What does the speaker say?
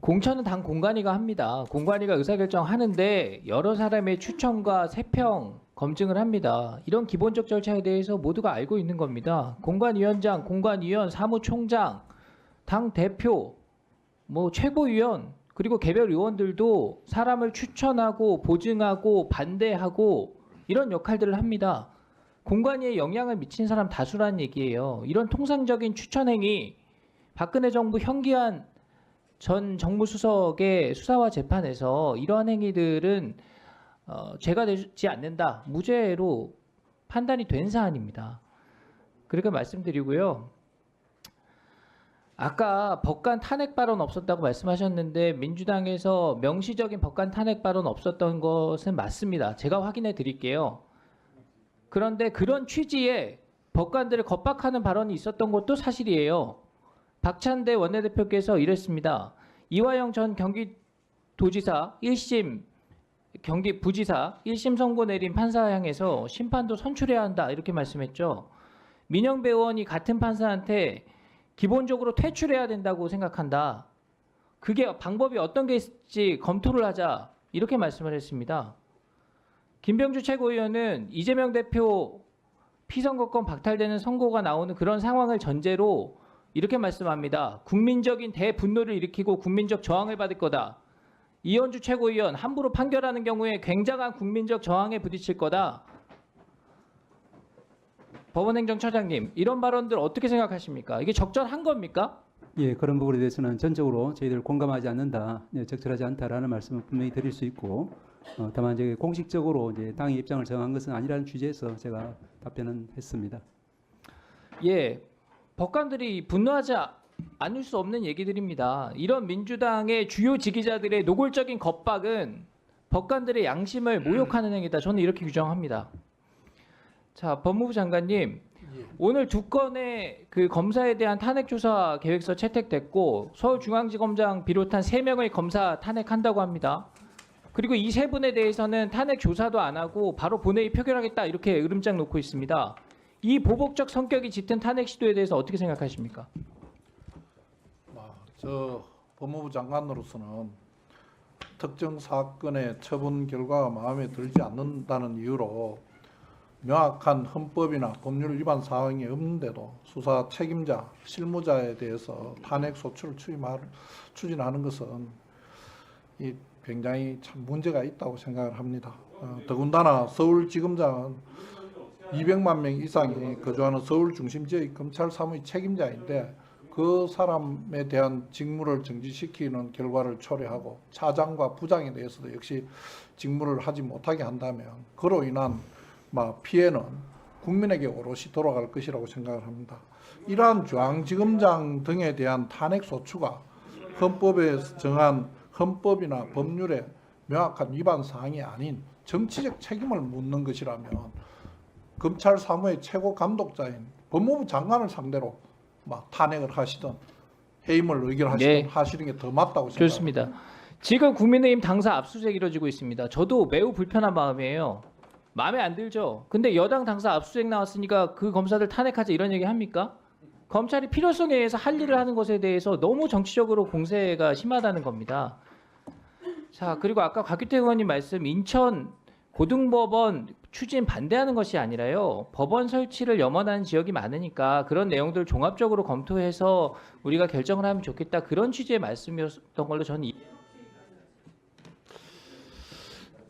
공천은 당 공관위가 합니다. 공관위가 의사결정하는데 여러 사람의 추천과 세평 검증을 합니다. 이런 기본적 절차에 대해서 모두가 알고 있는 겁니다. 공관위원장, 공관위원, 사무총장, 당 대표, 뭐 최고위원 그리고 개별 의원들도 사람을 추천하고 보증하고 반대하고 이런 역할들을 합니다. 공관위에 영향을 미친 사람 다수라는 얘기예요. 이런 통상적인 추천 행위 박근혜 정부 현기한 전 정무수석의 수사와 재판에서 이러한 행위들은 어, 죄가 되지 않는다 무죄로 판단이 된 사안입니다. 그렇게 말씀드리고요. 아까 법관 탄핵 발언 없었다고 말씀하셨는데 민주당에서 명시적인 법관 탄핵 발언 없었던 것은 맞습니다. 제가 확인해 드릴게요. 그런데 그런 취지의 법관들을 겁박하는 발언이 있었던 것도 사실이에요. 박찬대 원내대표께서 이랬습니다. 이화영 전 경기도지사 1심 경기 부지사 1심 선고 내린 판사 향해서 심판도 선출해야 한다 이렇게 말씀했죠. 민영배 의원이 같은 판사한테 기본적으로 퇴출해야 된다고 생각한다. 그게 방법이 어떤 게 있을지 검토를 하자 이렇게 말씀을 했습니다. 김병주 최고위원은 이재명 대표 피선거권 박탈되는 선고가 나오는 그런 상황을 전제로 이렇게 말씀합니다. 국민적인 대분노를 일으키고 국민적 저항을 받을 거다. 이현주 최고위원 함부로 판결하는 경우에 굉장한 국민적 저항에 부딪힐 거다. 법원행정처장님 이런 발언들 어떻게 생각하십니까? 이게 적절한 겁니까? 예, 그런 부분에 대해서는 전적으로 저희들 공감하지 않는다, 예, 적절하지 않다라는 말씀을 분명히 드릴 수 있고, 어, 다만 이제 공식적으로 이제 당의 입장을 정한 것은 아니라는 취지에서 제가 답변은 했습니다. 예, 법관들이 분노하지 아- 않을 수 없는 얘기들입니다. 이런 민주당의 주요 지지자들의 노골적인 겁박은 법관들의 양심을 모욕하는 행위다. 저는 이렇게 규정합니다. 자, 법무부 장관님, 오늘 두 건의 그 검사에 대한 탄핵 조사 계획서 채택됐고 서울중앙지검장 비롯한 세 명의 검사 탄핵한다고 합니다. 그리고 이 세 분에 대해서는 탄핵 조사도 안 하고 바로 본회의 표결하겠다 이렇게 으름장 놓고 있습니다. 이 보복적 성격이 짙은 탄핵 시도에 대해서 어떻게 생각하십니까? 아, 저 법무부 장관으로서는 특정 사건의 처분 결과가 마음에 들지 않는다는 이유로 명확한 헌법이나 법률 위반 사항이 없는데도 수사 책임자, 실무자에 대해서 탄핵 소추를 추진하는 것은 이 굉장히 참 문제가 있다고 생각을 합니다. 어, 더군다나 서울지검장은 200만 명 이상이 거주하는 서울 중심 지역 검찰 사무의 책임자인데 그 사람에 대한 직무를 정지시키는 결과를 초래하고 차장과 부장에 대해서도 역시 직무를 하지 못하게 한다면 그로 인한 막 피해는 국민에게 오롯이 돌아갈 것이라고 생각을 합니다. 이러한 중앙지검장 등에 대한 탄핵 소추가 헌법에 정한 헌법이나 법률의 명확한 위반 사항이 아닌 정치적 책임을 묻는 것이라면 검찰 사무의 최고 감독자인 법무부 장관을 상대로 막 탄핵을 하시든 해임을 의결하시든 네. 하시는 게 더 맞다고 생각합니다. 좋습니다. 지금 국민의힘 당사 압수수색 이루어지고 있습니다. 저도 매우 불편한 마음이에요. 마음에 안 들죠. 근데 여당 당사 압수수색 나왔으니까 그 검사들 탄핵하자 이런 얘기 합니까? 검찰이 필요성에 의해서 할 일을 하는 것에 대해서 너무 정치적으로 공세가 심하다는 겁니다. 자 그리고 아까 곽규태 의원님 말씀 인천 고등법원 추진 반대하는 것이 아니라요. 법원 설치를 염원하는 지역이 많으니까 그런 내용들 종합적으로 검토해서 우리가 결정을 하면 좋겠다. 그런 취지의 말씀이었던 걸로 저는 이-